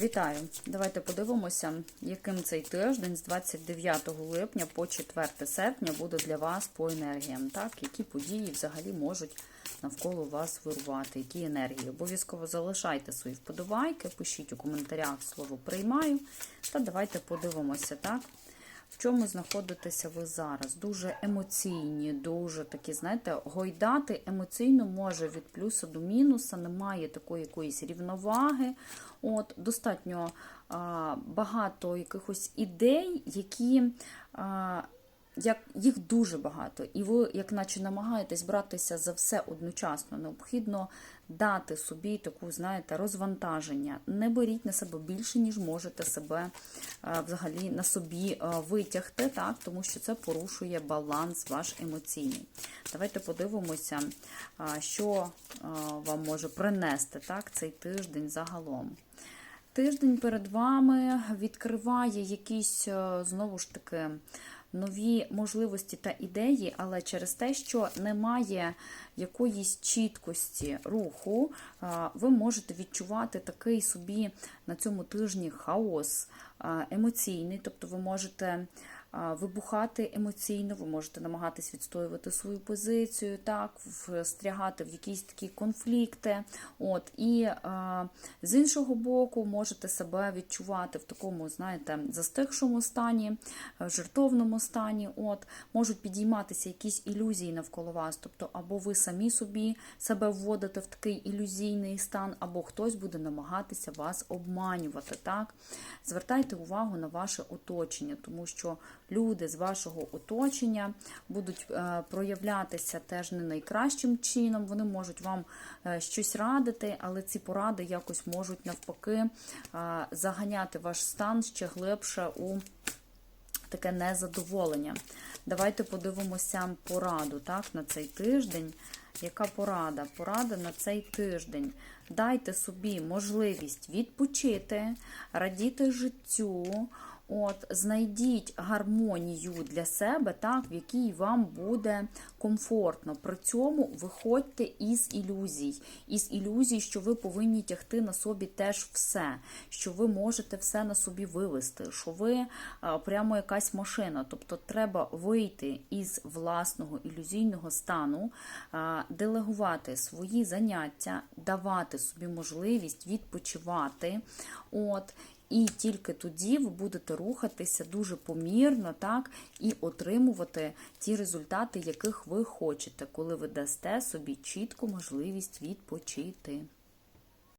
Вітаю! Давайте подивимося, яким цей тиждень з 29 липня по 4 серпня буде для вас по енергіям. Так, які події взагалі можуть навколо вас вирувати, які енергії. Обов'язково залишайте свої вподобайки, пишіть у коментарях слово приймаю. Та давайте подивимося, так? В чому знаходитеся ви зараз? Дуже емоційні, дуже такі, знаєте, гойдати емоційно може від плюса до мінуса, немає такої якоїсь рівноваги. От, Достатньо а, багато якихось ідей, які. А, як їх дуже багато, і ви, як наче намагаєтесь братися за все одночасно, необхідно дати собі таку, знаєте, розвантаження. Не беріть на себе більше, ніж можете себе е, взагалі на собі е, витягти, так, тому що це порушує баланс ваш емоційний. Давайте подивимося, е, що вам може принести так, цей тиждень загалом. Тиждень перед вами відкриває якісь, знову ж таки, нові можливості та ідеї, але через те, що немає якоїсь чіткості руху, ви можете відчувати такий собі на цьому тижні хаос емоційний, тобто ви можете. Вибухати емоційно, ви можете намагатись відстоювати свою позицію, так, встрягати в якісь такі конфлікти. От, І а, з іншого боку, можете себе відчувати в такому, знаєте, застигшому стані, жертовному стані. От, Можуть підійматися якісь ілюзії навколо вас. Тобто, або ви самі собі себе вводите в такий ілюзійний стан, або хтось буде намагатися вас обманювати. Так? Звертайте увагу на ваше оточення, тому що люди з вашого оточення будуть е, проявлятися теж не найкращим чином. Вони можуть вам е, щось радити, але ці поради якось можуть навпаки е, заганяти ваш стан ще глибше у таке незадоволення. Давайте подивимося пораду так, на цей тиждень. Яка порада? Порада на цей тиждень. Дайте собі можливість відпочити, радіти життю. От, знайдіть гармонію для себе, так, в якій вам буде комфортно. При цьому виходьте із ілюзій, із ілюзій, що ви повинні тягти на собі теж все, що ви можете все на собі вивести, що ви а, прямо якась машина. Тобто треба вийти із власного ілюзійного стану, а, делегувати свої заняття, давати собі можливість відпочивати. От, і тільки тоді ви будете рухатися дуже помірно, так, і отримувати ті результати, яких ви хочете, коли ви дасте собі чітку можливість відпочити.